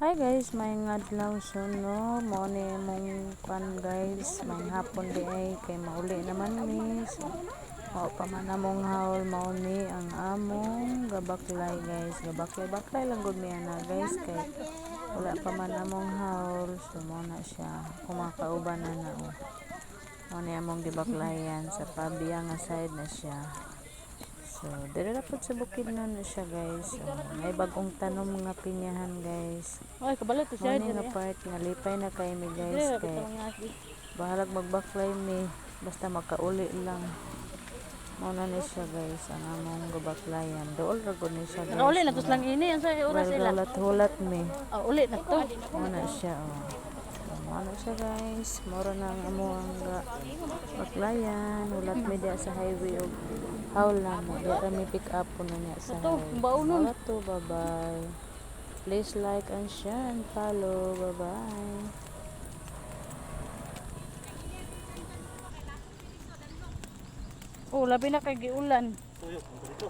Hi guys, may ngadlaw so no, mo ni mong pan guys, may hapon di ay kay mauli naman mi. So, mao pa man among haul mao ni ang among gabaklay guys. Gabaklay baklay lang gud mi ana guys kay wala pa man among haul. So mo na siya kumakauban na na oh. Mo ni among gibaklayan sa pabiya nga side na siya. So, dire na po sa bukid na na siya guys. So, may bagong tanom nga pinyahan guys. Ay, kabalo to siya. Ni nga part nga lipay na kay mi guys kay bahalag magbaklay mi basta makauli lang. Mao na siya guys ang among gabaklayan. Dool ra gud ni siya guys. Uli na to lang ini. Ang sa oras sila. hulat-hulat mi. Ah, uli na to. Mao na siya oh. Na siya guys. Mora na ang amo ang ga baklayan. Hulat mi diya sa highway og hawlan mo. Diya ra mi pick up po na niya sa Ito, baunon. Mao to, bye-bye. Please like and share and follow. Bye-bye. Oh, labi na kay giulan. Tuyok, dito.